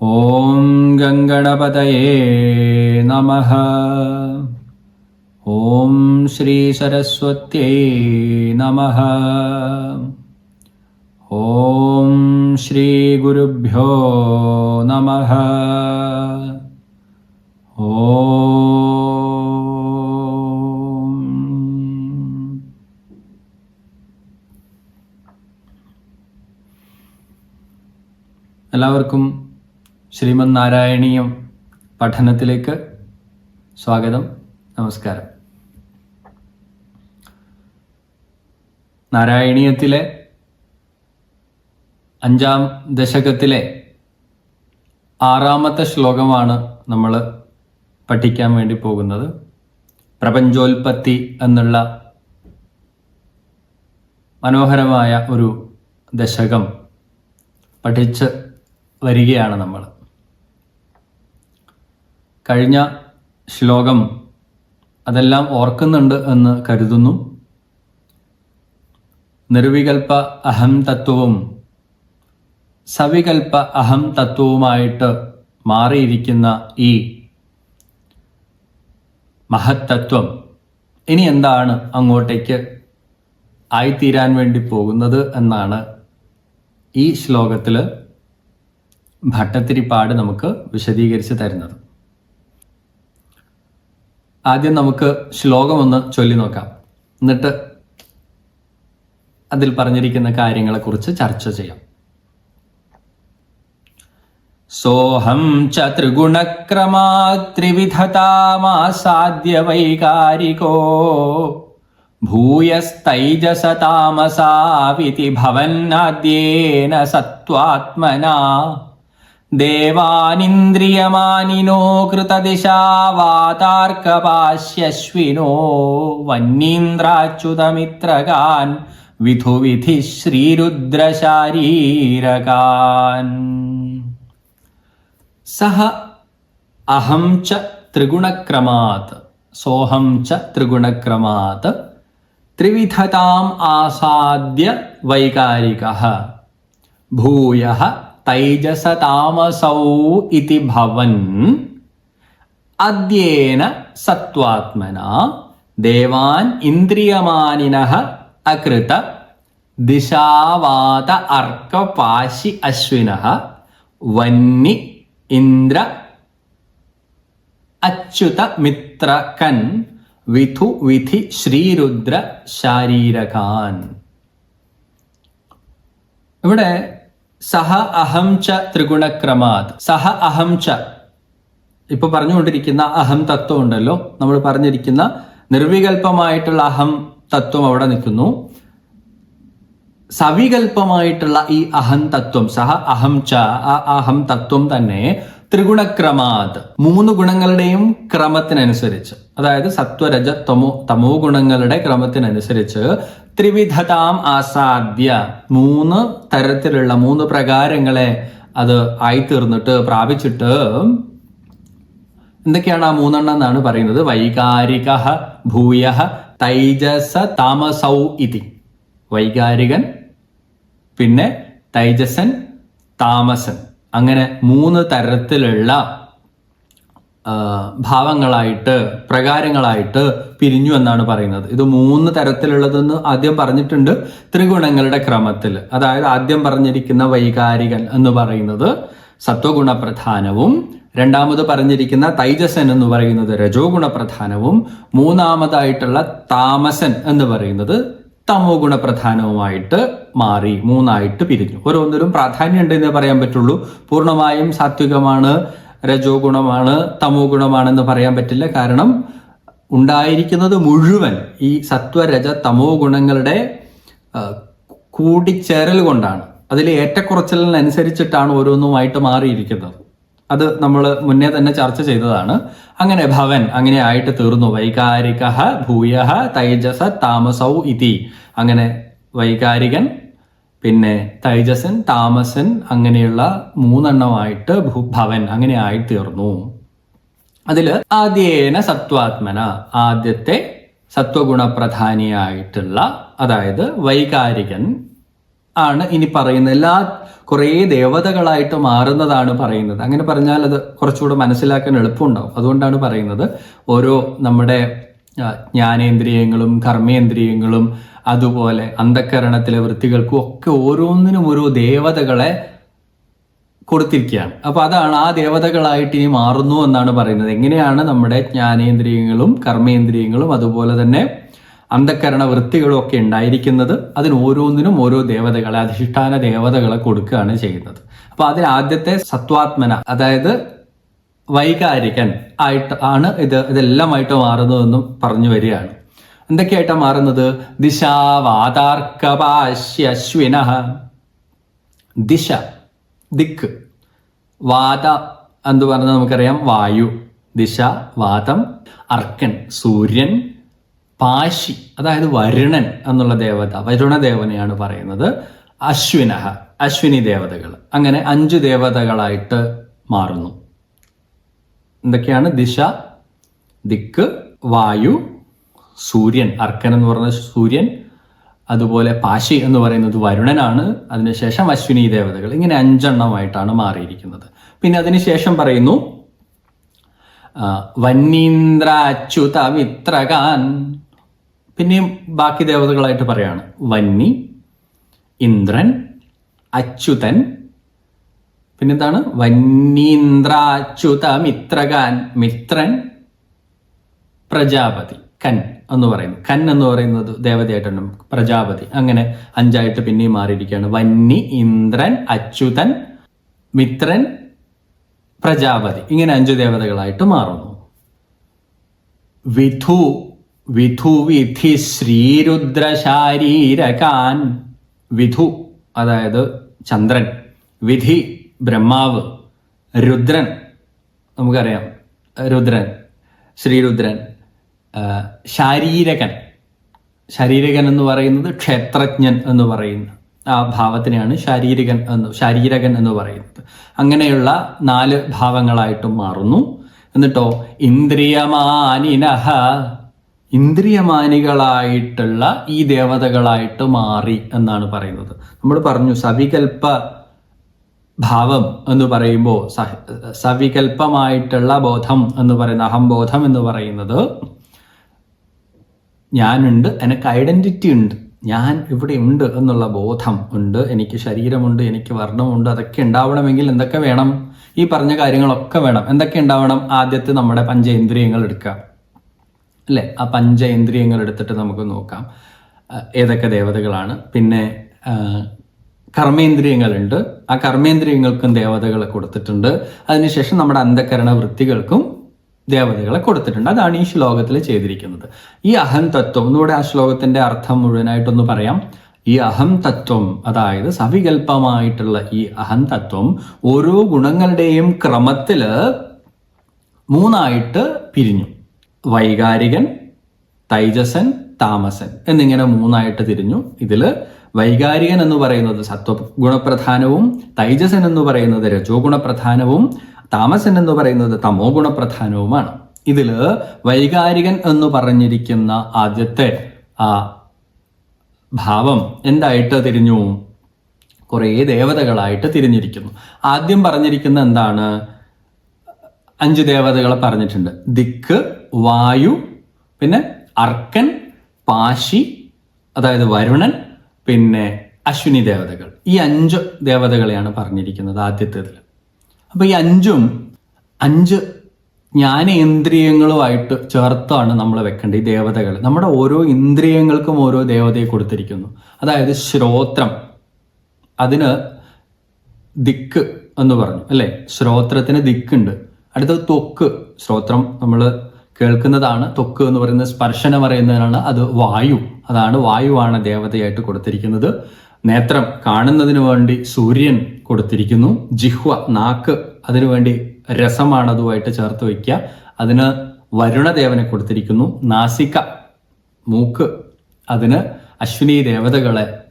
ॐ गङ्गणपतये नमः ॐ श्रीसरस्वत्यै नमः ॐ श्रीगुरुभ्यो नमः ॐ എല്ലാവർക്കും ശ്രീമന് നാരായണീയം പഠനത്തിലേക്ക് സ്വാഗതം നമസ്കാരം. നാരായണീയത്തിലെ അഞ്ചാം ദശകത്തിലെ ആറാമത്തെ ശ്ലോകമാണ് നമ്മൾ പഠിക്കാൻ വേണ്ടി പോകുന്നത്. പ്രപഞ്ചോൽപത്തി എന്നുള്ള മനോഹരമായ ഒരു ദശകം പഠിച്ച് വരികയാണ് നമ്മൾ കഴിഞ്ഞ ശ്ലോകം അതെല്ലാം ഓർക്കുന്നുണ്ട് എന്ന് കരുതുന്നു. നിർവികൽപ്പ അഹം തത്വവും സവികൽപ്പ അഹം തത്വവുമായിട്ട് മാറിയിരിക്കുന്ന ഈ മഹത്തത്വം ഇനി എന്താണ് അങ്ങോട്ടേക്ക് ആയിത്തീരാൻ വേണ്ടി പോകുന്നത് എന്നാണ് ഈ ശ്ലോകത്തിൽ ഭട്ടത്തിരിപ്പാട് നമുക്ക് വിശദീകരിച്ച് തരുന്നത്. ആദ്യം നമുക്ക് ശ്ലോകം ഒന്ന് ചൊല്ലി നോക്കാം. എന്നിട്ട് അതിൽ പറഞ്ഞിരിക്കുന്ന കാര്യങ്ങളെക്കുറിച്ച് ചർച്ച ചെയ്യാം. സോഹം ച ത്രിഗുണക്രമാ ത്രിവിധതാമാസാദ്യ വൈകാരികോ ഭൂയസ്തൈജസതാമസാവിതി ഭവന്നാദ്യേന സത്വാത്മനാ देवानिन्द्रियमानिनो कृतदिशा वातार्कपाश्यश्विनो वन्नीन्द्राच्युतमित्रगान् विथुविधिः श्रीरुद्रशारीरकान् सः अहं च त्रिगुणक्रमात् सोऽहं च त्रिगुणक्रमात् त्रिविधताम् आसाद्य वैकारिकः। भूयः ഭൂയ തൈജസതാമസൗ ഇതി ഭവൻ. അദ്യേന സത്വാത്മന. ദേവാൻ ഇന്ദ്രിയമാനിന അകൃത. ദിശാവാത അർക്കപാശി അശ്വിന. വന്നി ഇന്ദ്ര അച്യുത മിത്രകൻ വിധു വിധി ശ്രീരുദ്ര ശാരീരകാൻ. ഇവിടെ സഹ അഹം ച ത്രിഗുണക്രമാത്. സഹ അഹം ച. ഇപ്പൊ പറഞ്ഞുകൊണ്ടിരിക്കുന്ന അഹം തത്വം ഉണ്ടല്ലോ. നമ്മൾ പറഞ്ഞിരിക്കുന്ന നിർവികൽപമായിട്ടുള്ള അഹം തത്വം അവിടെ നിൽക്കുന്നു. സവികൽപമായിട്ടുള്ള ഈ അഹം തത്വം സഹ അഹം ച ആ അഹം തത്വം തന്നെ ത്രിഗുണക്രമാത്. മൂന്ന് ഗുണങ്ങളുടെയും ക്രമത്തിനനുസരിച്ച് അതായത് സത്വരജ തമോ തമോ ഗുണങ്ങളുടെ ക്രമത്തിനനുസരിച്ച് ത്രിവിധതാം ആസാദ്യ. മൂന്ന് തരത്തിലുള്ള മൂന്ന് പ്രകാരങ്ങളെ അത് ആയിത്തീർന്നിട്ട് പ്രാപിച്ചിട്ട് എന്തൊക്കെയാണ് ആ മൂന്നെണ്ണം എന്നാണ് പറയുന്നത്? വൈകാരിക ഭൂയ തൈജസ താമസൗ ഇതി. വൈകാരികൻ പിന്നെ തൈജസൻ താമസൻ. അങ്ങനെ മൂന്ന് തരത്തിലുള്ള ഭാവങ്ങളായിട്ട് പ്രകാരങ്ങളായിട്ട് പിരിഞ്ഞു എന്നാണ് പറയുന്നത്. ഇത് മൂന്ന് തരത്തിലുള്ളതെന്ന് ആദ്യം പറഞ്ഞിട്ടുണ്ട് ത്രിഗുണങ്ങളുടെ ക്രമത്തിൽ. അതായത് ആദ്യം പറഞ്ഞിരിക്കുന്ന വൈകാരികൻ എന്ന് പറയുന്നത് സത്വഗുണപ്രധാനവും രണ്ടാമത് പറഞ്ഞിരിക്കുന്ന തൈജസൻ എന്ന് പറയുന്നത് രജോ ഗുണപ്രധാനവും മൂന്നാമതായിട്ടുള്ള താമസൻ എന്ന് പറയുന്നത് തമോ ഗുണപ്രധാനവുമായിട്ട് മാറി മൂന്നായിട്ട് പിരിഞ്ഞു. ഓരോന്നിലും പ്രാധാന്യം ഉണ്ട് എന്ന് പറയാൻ പറ്റുള്ളൂ. പൂർണമായും സാത്വികമാണ് രജോ ഗുണമാണ് തമോ ഗുണമാണെന്ന് പറയാൻ പറ്റില്ല. കാരണം ഉണ്ടായിരിക്കുന്നത് മുഴുവൻ ഈ സത്വരജ തമോ ഗുണങ്ങളുടെ കൂടിച്ചേരൽ കൊണ്ടാണ്. അതിൽ ഏറ്റക്കുറച്ചിലിനനുസരിച്ചിട്ടാണ് ഓരോന്നുമായിട്ട് മാറിയിരിക്കുന്നത്. അത് നമ്മൾ മുന്നേ തന്നെ ചർച്ച ചെയ്തതാണ്. അങ്ങനെ ഭവൻ അങ്ങനെ ആയിട്ട് തീർന്നു. വൈകാരിക ഭൂയ തൈജസ താമസൗ ഇതി. അങ്ങനെ വൈകാരികൻ പിന്നെ തൈജസൻ താമസൻ അങ്ങനെയുള്ള മൂന്നെണ്ണമായിട്ട് ഭവൻ അങ്ങനെ ആയി തീർന്നു. അതിൽ ആദ്യേന സത്വാത്മന ആദ്യത്തെ സത്വഗുണപ്രധാനിയായിട്ടുള്ള അതായത് വൈകാരികൻ ആണ് ഇനി പറയുന്നത്. എല്ലാ കുറേ ദേവതകളായിട്ട് മാറുന്നതാണ് പറയുന്നത്. അങ്ങനെ പറഞ്ഞാൽ അത് കുറച്ചുകൂടെ മനസ്സിലാക്കാൻ എളുപ്പമുണ്ടാവും. അതുകൊണ്ടാണ് പറയുന്നത് ഓരോ നമ്മുടെ ജ്ഞാനേന്ദ്രിയങ്ങളും കർമ്മേന്ദ്രിയങ്ങളും അതുപോലെ അന്ധക്കരണത്തിലെ വൃത്തികൾക്കും ഒക്കെ ഓരോന്നിനും ഓരോ ദേവതകളെ കൊടുത്തിരിക്കുകയാണ്. അപ്പോൾ അതാണ് ആ ദേവതകളായിട്ട് ഇനി മാറുന്നു എന്നാണ് പറയുന്നത്. എങ്ങനെയാണ് നമ്മുടെ ജ്ഞാനേന്ദ്രിയങ്ങളും കർമ്മേന്ദ്രിയങ്ങളും അതുപോലെ തന്നെ അന്ധക്കരണ വൃത്തികളും ഒക്കെ ഉണ്ടായിരിക്കുന്നത് അതിന് ഓരോന്നിനും ഓരോ ദേവതകളെ അധിഷ്ഠാന ദേവതകളെ കൊടുക്കുകയാണ് ചെയ്യുന്നത്. അപ്പൊ അതിൽ ആദ്യത്തെ സത്വാത്മന അതായത് വൈകാരികൻ ആയിട്ട് ആണ് ഇത് ഇതെല്ലാമായിട്ട് മാറുന്നതെന്നും പറഞ്ഞു വരികയാണ്. എന്തൊക്കെയായിട്ടാണ് മാറുന്നത്? ദിശാവാതാർക്കപാശ്യശ്വിന ദിശ ദിക്ക്. വാത എന്ന് പറഞ്ഞാൽ നമുക്കറിയാം വായു ദിശ വാതം അർക്കൻ സൂര്യൻ പാശി അതായത് വരുണൻ എന്നുള്ള ദേവത വരുണദേവനെയാണ് പറയുന്നത്. അശ്വിനഹ അശ്വിനി ദേവതകൾ. അങ്ങനെ അഞ്ച് ദേവതകളായിട്ട് മാറുന്നു. എന്തൊക്കെയാണ്? ദിശ ദിക്ക് വായു സൂര്യൻ. അർക്കൻ എന്ന് പറഞ്ഞ സൂര്യൻ. അതുപോലെ പാശി എന്ന് പറയുന്നത് വരുണനാണ്. അതിനുശേഷം അശ്വിനി ദേവതകൾ. ഇങ്ങനെ അഞ്ചെണ്ണമായിട്ടാണ് മാറിയിരിക്കുന്നത്. പിന്നെ അതിനുശേഷം പറയുന്നു വന്നീന്ദ്ര അച്യുത മിത്രകാൻ പിന്നെയും ബാക്കി ദേവതകളായിട്ട് പറയാണ്. വന്നി ഇന്ദ്രൻ അച്യുതൻ. പിന്നെന്താണ്? വന്നീന്ദ്രാച്യുത മിത്രകാൻ മിത്രൻ പ്രജാപതി കൻ എന്ന് പറയുന്നു കൻ എന്ന് പറയുന്നത് ദേവതയായിട്ടുണ്ട്. പ്രജാപതി. അങ്ങനെ അഞ്ചായിട്ട് പിന്നെയും മാറിയിരിക്കുകയാണ്. വന്നി ഇന്ദ്രൻ അച്യുതൻ മിത്രൻ പ്രജാപതി. ഇങ്ങനെ അഞ്ച് ദേവതകളായിട്ട് മാറുന്നു. വിധു വിധു വിധി ശ്രീരുദ്രശാരീരകാൻ. വിധു അതായത് ചന്ദ്രൻ. വിധി ബ്രഹ്മാവ്. രുദ്രൻ നമുക്കറിയാം. രുദ്രൻ ശ്രീരുദ്രൻ ശാരീരകൻ. ശാരീരകൻ എന്ന് പറയുന്നത് ക്ഷേത്രജ്ഞൻ എന്ന് പറയുന്നു. ആ ഭാവത്തിനെയാണ് ശാരീരികൻ എന്ന് ശാരീരകൻ എന്ന് പറയുന്നത്. അങ്ങനെയുള്ള നാല് ഭാവങ്ങളായിട്ടും മാറുന്നു. എന്നിട്ടോ ഇന്ദ്രിയമാനിനഹ ഇന്ദ്രിയമാനികളായിട്ടുള്ള ഈ ദേവതകളായിട്ട് മാറി എന്നാണ് പറയുന്നത്. നമ്മൾ പറഞ്ഞു സവികൽപ്പ ഭാവം എന്ന് പറയുമ്പോൾ സവികൽപ്പമായിട്ടുള്ള ബോധം എന്ന് പറയുന്ന അഹംബോധം എന്ന് പറയുന്നത് ഞാനുണ്ട് എനിക്ക് ഐഡന്റിറ്റി ഉണ്ട് ഞാൻ ഇവിടെ ഉണ്ട് എന്നുള്ള ബോധം ഉണ്ട് എനിക്ക് ശരീരമുണ്ട് എനിക്ക് വർണമുണ്ട് അതൊക്കെ ഉണ്ടാവണമെങ്കിൽ എന്തൊക്കെ വേണം? ഈ പറഞ്ഞ കാര്യങ്ങളൊക്കെ വേണം. എന്തൊക്കെ ഉണ്ടാവണം? ആദ്യത്തെ നമ്മുടെ പഞ്ചേന്ദ്രിയങ്ങൾ എടുക്കാം അല്ലേ? ആ പഞ്ചേന്ദ്രിയങ്ങൾ എടുത്തിട്ട് നമുക്ക് നോക്കാം. ഏതൊക്കെ ദേവതകളാണ്? പിന്നെ കർമ്മേന്ദ്രിയങ്ങളുണ്ട്. ആ കർമ്മേന്ദ്രിയങ്ങൾക്കും ദേവതകളെ കൊടുത്തിട്ടുണ്ട്. അതിനുശേഷം നമ്മുടെ അന്ധകരണ വൃത്തികൾക്കും ദേവതകളെ കൊടുത്തിട്ടുണ്ട്. അതാണ് ഈ ശ്ലോകത്തിൽ ചെയ്തിരിക്കുന്നത്. ഈ അഹം തത്വം ഒന്നുകൂടെ ആ ശ്ലോകത്തിന്റെ അർത്ഥം മുഴുവനായിട്ടൊന്ന് പറയാം. ഈ അഹം തത്വം അതായത് സവികല്പമായിട്ടുള്ള ഈ അഹം തത്വം ഓരോ ഗുണങ്ങളുടെയും ക്രമത്തിൽ മൂന്നായിട്ട് പിരിഞ്ഞു. വൈകാരികൻ തൈജസൻ താമസൻ എന്നിങ്ങനെ മൂന്നായിട്ട് തിരിഞ്ഞു. ഇതിൽ വൈകാരികൻ എന്ന് പറയുന്നത് സത്വഗുണപ്രധാനവും തൈജസൻ എന്ന് പറയുന്നത് രജോ ഗുണപ്രധാനവും താമസൻ എന്ന് പറയുന്നത് തമോ ഗുണപ്രധാനവുമാണ്. ഇതിൽ വൈകാരികൻ എന്ന് പറഞ്ഞിരിക്കുന്ന ആദ്യത്തെ ആ ഭാവം എന്തായിട്ട് തിരിഞ്ഞു? കുറേ ദേവതകളായിട്ട് തിരിഞ്ഞിരിക്കുന്നു. ആദ്യം പറഞ്ഞിരിക്കുന്ന എന്താണ്? അഞ്ച് ദേവതകളെ പറഞ്ഞിട്ടുണ്ട്. ദിക്ക് വായു പിന്നെ അർക്കൻ പാശി അതായത് വരുണൻ പിന്നെ അശ്വിനി ദേവതകൾ. ഈ അഞ്ച് ദേവതകളെയാണ് പറഞ്ഞിരിക്കുന്നത് ആദ്യത്തേതിൽ. അപ്പോൾ ഈ അഞ്ചും അഞ്ച് ജ്ഞാനേന്ദ്രിയങ്ങളുമായിട്ട് ചേർത്താണ് നമ്മൾ വെക്കേണ്ടത് ഈ ദേവതകൾ. നമ്മുടെ ഓരോ ഇന്ദ്രിയങ്ങൾക്കും ഓരോ ദേവതയെ കൊടുത്തിരിക്കുന്നു. അതായത് ശ്രോത്രം. അതിന് ദിക്ക് എന്ന് പറഞ്ഞു അല്ലേ? ശ്രോത്രത്തിന് ദിക്കുണ്ട്. അടുത്തത് ത്വക്ക് ശ്രോത്രം നമ്മൾ കേൾക്കുന്നതാണ് തൊക്ക് എന്ന് പറയുന്ന സ്പർശനം പറയുന്നതിനാണ് അത് വായു. അതാണ് വായുവാണ് ദേവതയായിട്ട് കൊടുത്തിരിക്കുന്നത്. നേത്രം കാണുന്നതിന് വേണ്ടി സൂര്യൻ കൊടുത്തിരിക്കുന്നു. ജിഹ്വ നാക്ക് അതിനുവേണ്ടി രസമാണ് അതുമായിട്ട് ചേർത്ത് വയ്ക്കുക. അതിന് വരുണദേവനെ കൊടുത്തിരിക്കുന്നു. നാസിക മൂക്ക് അതിന് അശ്വിനി ദേവതകളെ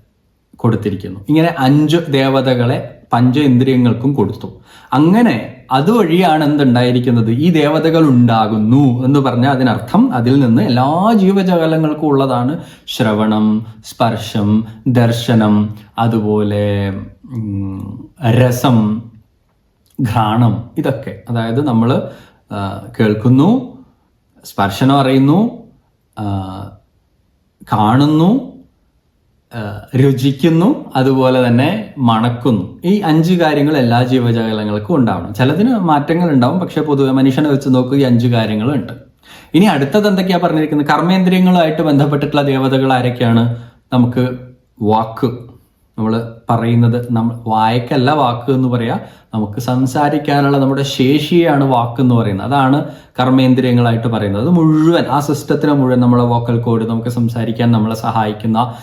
കൊടുത്തിരിക്കുന്നു. ഇങ്ങനെ അഞ്ച് ദേവതകളെ പഞ്ച ഇന്ദ്രിയങ്ങൾക്കും കൊടുത്തു. അങ്ങനെ അതുവഴിയാണ് എന്തുണ്ടായിരിക്കുന്നത്? ഈ ദേവതകൾ ഉണ്ടാകുന്നു എന്ന് പറഞ്ഞാൽ അതിനർത്ഥം അതിൽ നിന്ന് എല്ലാ ജീവജാലങ്ങൾക്കും ഉള്ളതാണ് ശ്രവണം സ്പർശം ദർശനം അതുപോലെ രസം ഘ്രാണം ഇതൊക്കെ. അതായത് നമ്മൾ കേൾക്കുന്നു സ്പർശനം അറിയുന്നു കാണുന്നു രുചിക്കുന്നു അതുപോലെ തന്നെ മണക്കുന്നു. ഈ അഞ്ച് കാര്യങ്ങൾ എല്ലാ ജീവജാലങ്ങൾക്കും ഉണ്ടാവണം. ചിലതിന് മാറ്റങ്ങൾ ഉണ്ടാവും പക്ഷെ പൊതുവെ മനുഷ്യനെ വെച്ച് നോക്കുക ഈ അഞ്ച് കാര്യങ്ങളുണ്ട് ഇനി അടുത്തത് എന്തൊക്കെയാ പറഞ്ഞിരിക്കുന്നത്? കർമ്മേന്ദ്രിയങ്ങളുമായിട്ട് ബന്ധപ്പെട്ടിട്ടുള്ള ദേവതകൾ ആരൊക്കെയാണ്? നമുക്ക് വാക്ക് നമ്മൾ പറയുന്നത് നമ്മൾ വായക്കല്ല വാക്ക് എന്ന് പറയാ നമുക്ക് സംസാരിക്കാനുള്ള നമ്മുടെ ശേഷിയാണ് വാക്ക് എന്ന് പറയുന്നത്. അതാണ് കർമ്മേന്ദ്രിയങ്ങളായിട്ട് പറയുന്നത്. അത് മുഴുവൻ ആ സിസ്റ്റത്തിനെ മുഴുവൻ നമ്മളെ വോക്കൽ കോഡ് നമുക്ക് സംസാരിക്കാൻ നമ്മളെ സഹായിക്കുന്ന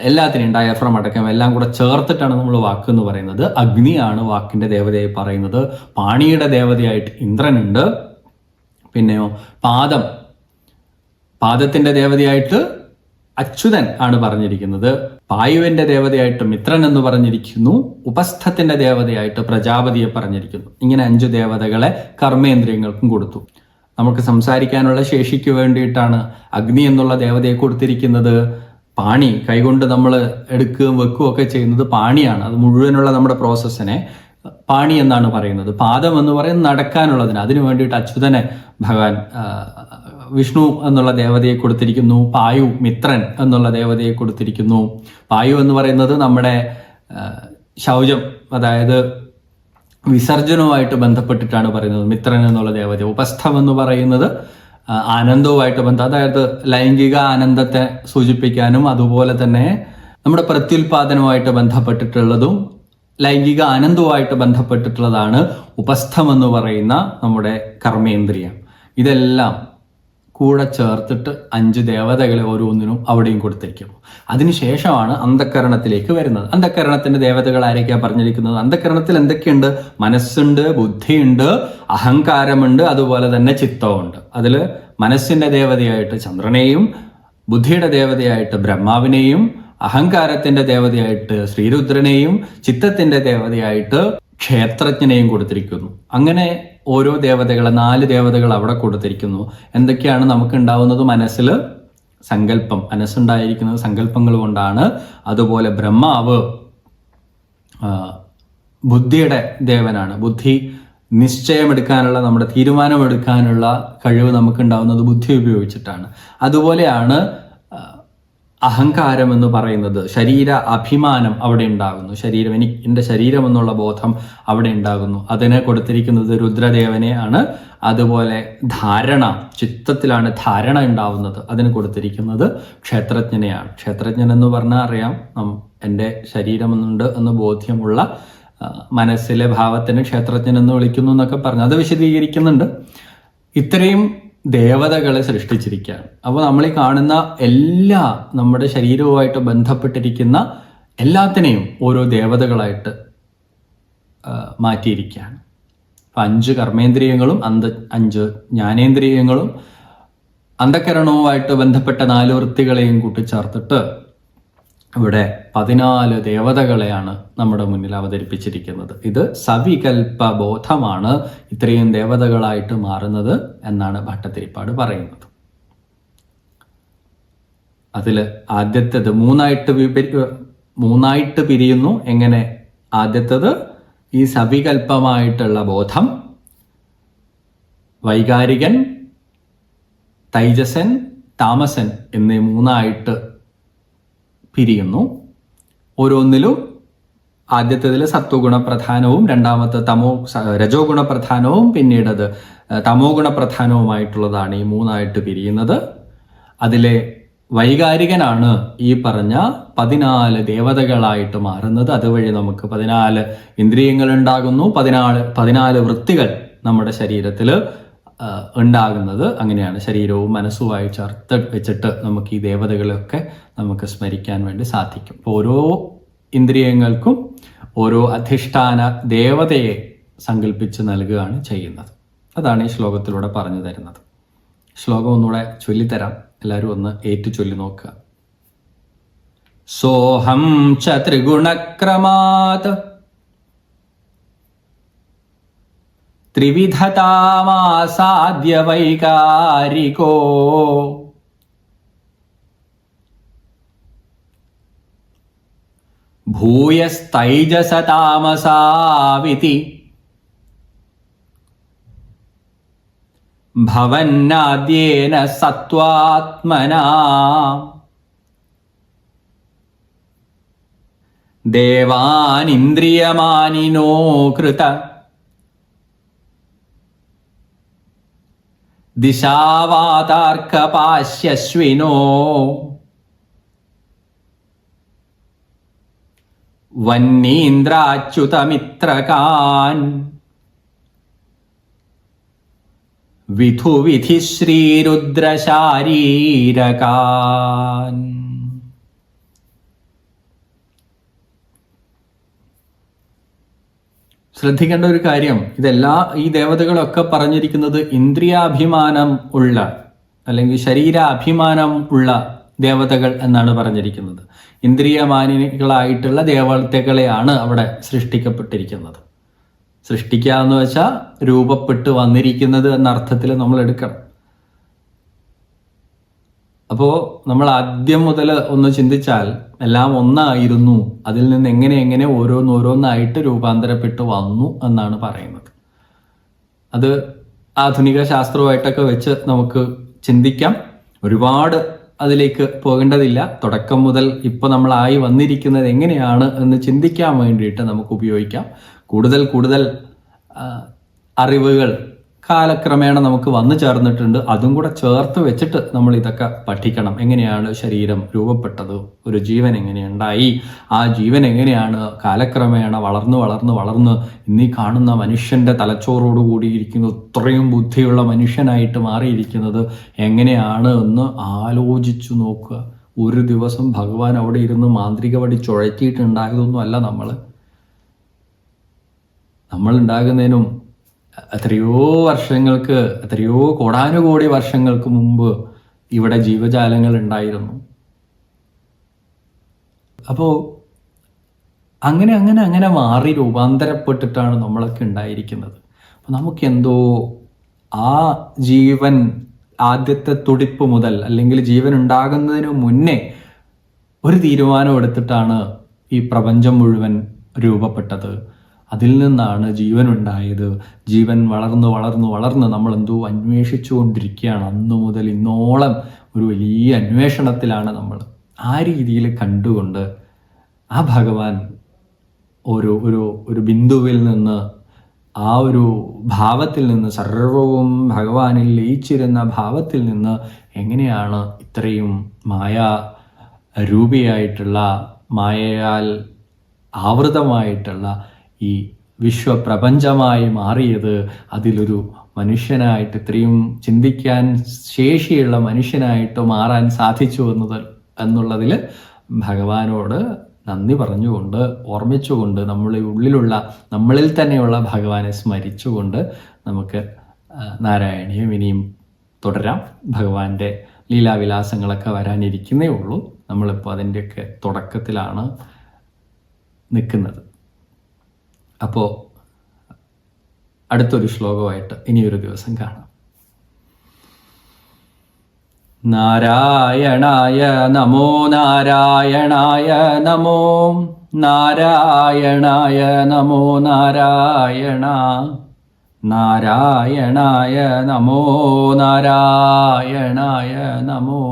എല്ലാത്തിനും ഡയഫ്രം അടക്കം എല്ലാം കൂടെ ചേർത്തിട്ടാണ് നമ്മൾ വാക്ക് എന്ന് പറയുന്നത്. അഗ്നിയാണ് വാക്കിന്റെ ദേവതയായി പറയുന്നത്. പാണിയുടെ ദേവതയായിട്ട് ഇന്ദ്രനുണ്ട്. പിന്നെയോ പാദം. പാദത്തിന്റെ ദേവതയായിട്ട് അച്യുതൻ ആണ് പറഞ്ഞിരിക്കുന്നത്. പായുവിന്റെ ദേവതയായിട്ട് മിത്രൻ എന്ന് പറഞ്ഞിരിക്കുന്നു. ഉപസ്ഥത്തിന്റെ ദേവതയായിട്ട് പ്രജാപതിയെ പറഞ്ഞിരിക്കുന്നു. ഇങ്ങനെ അഞ്ചു ദേവതകളെ കർമ്മേന്ദ്രിയങ്ങൾക്കും കൊടുത്തു. നമുക്ക് സംസാരിക്കാനുള്ള ശേഷിക്ക് വേണ്ടിയിട്ടാണ് അഗ്നി എന്നുള്ള ദേവതയെ കൊടുത്തിരിക്കുന്നത്. പാണി കൈകൊണ്ട് നമ്മൾ എടുക്കുകയും വെക്കുകയും ഒക്കെ ചെയ്യുന്നത് പാണിയാണ്. അത് മുഴുവനുള്ള നമ്മുടെ പ്രോസസ്സിനെ പാണി എന്നാണ് പറയുന്നത്. പാദം എന്ന് പറയുന്നത് നടക്കാനുള്ളതിന്. അതിനു വേണ്ടിയിട്ട് അച്യുതനെ ഭഗവാൻ വിഷ്ണു എന്നുള്ള ദേവതയെ കൊടുത്തിരിക്കുന്നു പായു മിത്രൻ എന്നുള്ള ദേവതയെ കൊടുത്തിരിക്കുന്നു. പായു എന്ന് പറയുന്നത് നമ്മുടെ ശൗചം അതായത് വിസർജനവുമായിട്ട് ബന്ധപ്പെട്ടിട്ടാണ് പറയുന്നത്. മിത്രൻ എന്നുള്ള ദേവത. ഉപസ്ഥം എന്ന് പറയുന്നത് ആനന്ദവുമായിട്ട് ബന്ധം അതായത് ലൈംഗിക ആനന്ദത്തെ സൂചിപ്പിക്കാനും അതുപോലെ തന്നെ നമ്മുടെ പ്രത്യുൽപാദനവുമായിട്ട് ബന്ധപ്പെട്ടിട്ടുള്ളതും ലൈംഗിക ആനന്ദവുമായിട്ട് ബന്ധപ്പെട്ടിട്ടുള്ളതാണ് ഉപസ്ഥം എന്ന് പറയുന്ന നമ്മുടെ കർമ്മേന്ദ്രിയം. ഇതെല്ലാം കൂടെ ചേർത്തിട്ട് അഞ്ച് ദേവതകളെ ഓരോന്നിനും അവിടെയും കൊടുത്തിരിക്കും അതിനുശേഷമാണ് അന്ധക്കരണത്തിലേക്ക് വരുന്നത്. അന്ധക്കരണത്തിന്റെ ദേവതകൾ ആരൊക്കെയാണ് പറഞ്ഞിരിക്കുന്നത്? അന്ധക്കരണത്തിൽ എന്തൊക്കെയുണ്ട്? മനസ്സുണ്ട് ബുദ്ധിയുണ്ട് അഹങ്കാരമുണ്ട് അതുപോലെ തന്നെ ചിത്തമുണ്ട് അതിൽ മനസ്സിന്റെ ദേവതയായിട്ട് ചന്ദ്രനെയും ബുദ്ധിയുടെ ദേവതയായിട്ട് ബ്രഹ്മാവിനെയും അഹങ്കാരത്തിന്റെ ദേവതയായിട്ട് ശ്രീരുദ്രനെയും ചിത്തത്തിന്റെ ദേവതയായിട്ട് ക്ഷേത്രജ്ഞനെയും കൊടുത്തിരിക്കുന്നു. അങ്ങനെ ഓരോ ദേവതകളെ നാല് ദേവതകൾ അവിടെ കൊടുത്തിരിക്കുന്നു. എന്തൊക്കെയാണ് നമുക്ക് ഉണ്ടാവുന്നത്? മനസ്സിൽ സങ്കല്പം. മനസ്സുണ്ടായിരിക്കുന്നത് സങ്കല്പങ്ങൾ കൊണ്ടാണ്. അതുപോലെ ബ്രഹ്മാവ് ബുദ്ധിയുടെ ദേവനാണ്. ബുദ്ധി നിശ്ചയമെടുക്കാനുള്ള നമ്മുടെ തീരുമാനമെടുക്കാനുള്ള കഴിവ് നമുക്ക് ഉണ്ടാവുന്നത് ബുദ്ധി ഉപയോഗിച്ചിട്ടാണ്. അതുപോലെയാണ് അഹങ്കാരം എന്ന് പറയുന്നത് ശരീര അഭിമാനം അവിടെ ഉണ്ടാകുന്നു. ശരീരം എനിക്ക് എന്റെ ശരീരം എന്നുള്ള ബോധം അവിടെ ഉണ്ടാകുന്നു. അതിനെ കൊടുത്തിരിക്കുന്നത് രുദ്രദേവനെ ആണ്. അതുപോലെ ധാരണ ചിത്തത്തിലാണ് ധാരണ ഉണ്ടാവുന്നത്. അതിന് കൊടുത്തിരിക്കുന്നത് ക്ഷേത്രജ്ഞനെയാണ്. ക്ഷേത്രജ്ഞൻ എന്ന് പറഞ്ഞാൽ അറിയാം എന്റെ ശരീരമെന്നുണ്ട് എന്ന് ബോധ്യമുള്ള മനസ്സിലെ ഭാവത്തിന് ക്ഷേത്രജ്ഞൻ എന്ന് വിളിക്കുന്നു എന്നൊക്കെ പറഞ്ഞു അത് വിശദീകരിക്കുന്നുണ്ട്. ഇത്രയും ദേവതകളെ സൃഷ്ടിച്ചിരിക്കുകയാണ്. അപ്പോൾ നമ്മൾ ഈ കാണുന്ന എല്ലാ നമ്മുടെ ശരീരവുമായിട്ട് ബന്ധപ്പെട്ടിരിക്കുന്ന എല്ലാത്തിനെയും ഓരോ ദേവതകളായിട്ട് മാറ്റിയിരിക്കുകയാണ്. അപ്പം അഞ്ച് കർമ്മേന്ദ്രിയങ്ങളും അന്ത അഞ്ച് ജ്ഞാനേന്ദ്രിയങ്ങളും അന്ധകരണവുമായിട്ട് ബന്ധപ്പെട്ട നാല് വൃത്തികളെയും കൂട്ടിച്ചേർത്തിട്ട് ഇവിടെ പതിനാല് ദേവതകളെയാണ് നമ്മുടെ മുന്നിൽ അവതരിപ്പിച്ചിരിക്കുന്നത്. ഇത് സവികൽപ്പ ബോധമാണ് ഇത്രയും ദേവതകളായിട്ട് മാറുന്നത് എന്നാണ് ഭട്ടത്തിരിപ്പാട് പറയുന്നത്. അതിൽ ആദ്യത്തേത് മൂന്നായിട്ട് മൂന്നായിട്ട് പിരിയുന്നു. എങ്ങനെ? ആദ്യത്തേത് ഈ സവികൽപ്പമായിട്ടുള്ള ബോധം വൈകാരികൻ തൈജസൻ താമസൻ എന്നീ മൂന്നായിട്ട് പിരിയുന്നു. ഓരോന്നിലും ആദ്യത്തേതിൽ സത്വഗുണ പ്രധാനവും രണ്ടാമത്തെ തമോ രജോ ഗുണ പ്രധാനവും പിന്നീടത് തമോ ഗുണ പ്രധാനവുമായിട്ടുള്ളതാണ് ഈ മൂന്നായിട്ട് പിരിയുന്നത്. അതിലെ വൈകാരികനാണ് ഈ പറഞ്ഞ പതിനാല് ദേവതകളായിട്ട് മാറുന്നത്. അതുവഴി നമുക്ക് പതിനാല് ഇന്ദ്രിയങ്ങൾ ഉണ്ടാകുന്നു പതിനാല് പതിനാല് വൃത്തികൾ നമ്മുടെ ശരീരത്തിൽ ഉണ്ടാകുന്നത് അങ്ങനെയാണ്. ശരീരവും മനസ്സുമായി ചേർത്ത് വെച്ചിട്ട് നമുക്ക് ഈ ദേവതകളെയൊക്കെ നമുക്ക് സ്മരിക്കാൻ വേണ്ടി സാധിക്കും. ഓരോ ഇന്ദ്രിയങ്ങൾക്കും ഓരോ അധിഷ്ഠാന ദേവതയെ സങ്കല്പിച്ച് നൽകുകയാണ് ചെയ്യുന്നത്. അതാണ് ഈ ശ്ലോകത്തിലൂടെ പറഞ്ഞു തരുന്നത്. ശ്ലോകം ഒന്നുകൂടെ ചൊല്ലിത്തരാം. എല്ലാവരും ഒന്ന് ഏറ്റു ചൊല്ലി നോക്കുക. സോഹം ച ത്രിഗുണക്രമാത് ത്രിവിധതാമാസാദ്യ വൈകാരികോ ഭൂയസ്തൈജസതാമസാവിതി. ഭവന്നാദ്യേന സത്വാത്മനാ. ദേവാനിന്ദ്രിയമാനിനോ കൃത. ദിശാവാതാർക്കപാശ്യശ്വിനോ. വന്നീന്ദ്രാച്യുതമിത്രകാൻ. വിധുവിധി ശ്രീരുദ്രശാരീരകാൻ ശ്രദ്ധിക്കേണ്ട ഒരു കാര്യം ഇതെല്ലാ ഈ ദേവതകളൊക്കെ പറഞ്ഞിരിക്കുന്നത് ഇന്ദ്രിയാഭിമാനം ഉള്ള അല്ലെങ്കിൽ ശരീരാഭിമാനം ഉള്ള ദേവതകൾ എന്നാണ് പറഞ്ഞിരിക്കുന്നത്. ഇന്ദ്രിയമാനികളായിട്ടുള്ള ദേവതകളെയാണ് അവിടെ സൃഷ്ടിക്കപ്പെട്ടിരിക്കുന്നത്. സൃഷ്ടിക്കുക എന്ന് വെച്ചാൽ രൂപപ്പെട്ട് വന്നിരിക്കുന്നത് എന്ന അർത്ഥത്തിൽ നമ്മൾ എടുക്കണം അപ്പോൾ നമ്മൾ ആദ്യം മുതൽ ഒന്ന് ചിന്തിച്ചാൽ എല്ലാം ഒന്നായിരുന്നു. അതിൽ നിന്ന് എങ്ങനെ എങ്ങനെ ഓരോന്നോരോന്നായിട്ട് രൂപാന്തരപ്പെട്ടു വന്നു എന്നാണ് പറയുന്നത്. അത് ആധുനിക ശാസ്ത്രവുമായിട്ടൊക്കെ വെച്ച് നമുക്ക് ചിന്തിക്കാം. ഒരുപാട് അതിലേക്ക് പോകേണ്ടതില്ല. തുടക്കം മുതൽ ഇപ്പോൾ നമ്മളായി വന്നിരിക്കുന്നത് എങ്ങനെയാണ് എന്ന് ചിന്തിക്കാൻ വേണ്ടിയിട്ട് നമുക്ക് ഉപയോഗിക്കാം. കൂടുതൽ കൂടുതൽ അറിവുകൾ കാലക്രമേണ നമുക്ക് വന്നു ചേർന്നിട്ടുണ്ട്. അതും കൂടെ ചേർത്ത് വെച്ചിട്ട് നമ്മൾ ഇതൊക്കെ പഠിക്കണം. എങ്ങനെയാണ് ശരീരം രൂപപ്പെട്ടത്? ഒരു ജീവൻ എങ്ങനെയുണ്ടായി ആ ജീവൻ എങ്ങനെയാണ് കാലക്രമേണ വളർന്നു വളർന്നു വളർന്ന് ഇന്നീ കാണുന്ന മനുഷ്യന്റെ തലച്ചോറോട് കൂടിയിരിക്കുന്ന ഇത്രയും ബുദ്ധിയുള്ള മനുഷ്യനായിട്ട് മാറിയിരിക്കുന്നത് എങ്ങനെയാണ് എന്ന് ആലോചിച്ചു നോക്കുക. ഒരു ദിവസം ഭഗവാൻ അവിടെ ഇരുന്ന് മാന്ത്രിക വടി ചുഴറ്റിയിട്ടുണ്ടായതൊന്നും അല്ല നമ്മൾ. നമ്മൾ ഉണ്ടാകുന്നതിനും എത്രയോ വർഷങ്ങൾക്ക് എത്രയോ കോടാനുകോടി വർഷങ്ങൾക്ക് മുമ്പ് ഇവിടെ ജീവജാലങ്ങൾ ഉണ്ടായിരുന്നു. അപ്പോൾ അങ്ങനെ അങ്ങനെ അങ്ങനെ മാറി രൂപാന്തരപ്പെട്ടിട്ടാണ് നമ്മളൊക്കെ ഉണ്ടായിരിക്കുന്നത്. അപ്പം നമുക്കെന്തോ ആ ജീവൻ ആദ്യത്തെ തുടിപ്പ് മുതൽ അല്ലെങ്കിൽ ജീവൻ ഉണ്ടാകുന്നതിന് മുന്നേ ഒരു തീരുമാനം എടുത്തിട്ടാണ് ഈ പ്രപഞ്ചം മുഴുവൻ രൂപപ്പെട്ടത്. അതിൽ നിന്നാണ് ജീവൻ ഉണ്ടായത് ജീവൻ വളർന്ന് വളർന്ന് വളർന്ന് നമ്മൾ എന്തോ അന്വേഷിച്ചു കൊണ്ടിരിക്കുകയാണ് അന്നു മുതൽ ഇന്നോളം ഒരു വലിയ അന്വേഷണത്തിലാണ് നമ്മൾ. ആ രീതിയിൽ കണ്ടുകൊണ്ട് ആ ഭഗവാൻ ഒരു ഒരു ഒരു ബിന്ദുവിൽ നിന്ന് ആ ഒരു ഭാവത്തിൽ നിന്ന് സർവവും ഭഗവാനിൽ ലയിച്ചിരുന്ന ഭാവത്തിൽ നിന്ന് എങ്ങനെയാണ് ഇത്രയും മായ രൂപിയായിട്ടുള്ള മായയാൽ ആവൃതമായിട്ടുള്ള ഈ വിശ്വപ്രപഞ്ചമായി മാറിയത് അതിലൊരു മനുഷ്യനായിട്ട് ഇത്രയും ചിന്തിക്കാൻ ശേഷിയുള്ള മനുഷ്യനായിട്ട് മാറാൻ സാധിച്ചു എന്നത് എന്നുള്ളതിൽ ഭഗവാനോട് നന്ദി പറഞ്ഞുകൊണ്ട് ഓർമ്മിച്ചുകൊണ്ട് നമ്മളെ ഉള്ളിലുള്ള നമ്മളിൽ തന്നെയുള്ള ഭഗവാനെ സ്മരിച്ചുകൊണ്ട് നമുക്ക് നാരായണീയം ഇനിയും തുടരാം. ഭഗവാന്റെ ലീലാവിലാസങ്ങളൊക്കെ വരാനിരിക്കുന്നേ ഉള്ളൂ. നമ്മളിപ്പോൾ അതിന്റെയൊക്കെ തുടക്കത്തിലാണ് നിൽക്കുന്നത്. അപ്പോൾ അടുത്തൊരു ശ്ലോകമായിട്ട് ഇനിയൊരു ദിവസം കാണാം. നാരായണായ നമോ നാരായണായ നമോ നാരായണായ നമോ നാരായണ നാരായണായ നമോ നാരായണായ നമോ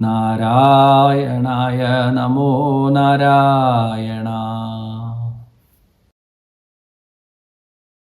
നാരായണായ നമോ നാരായണ.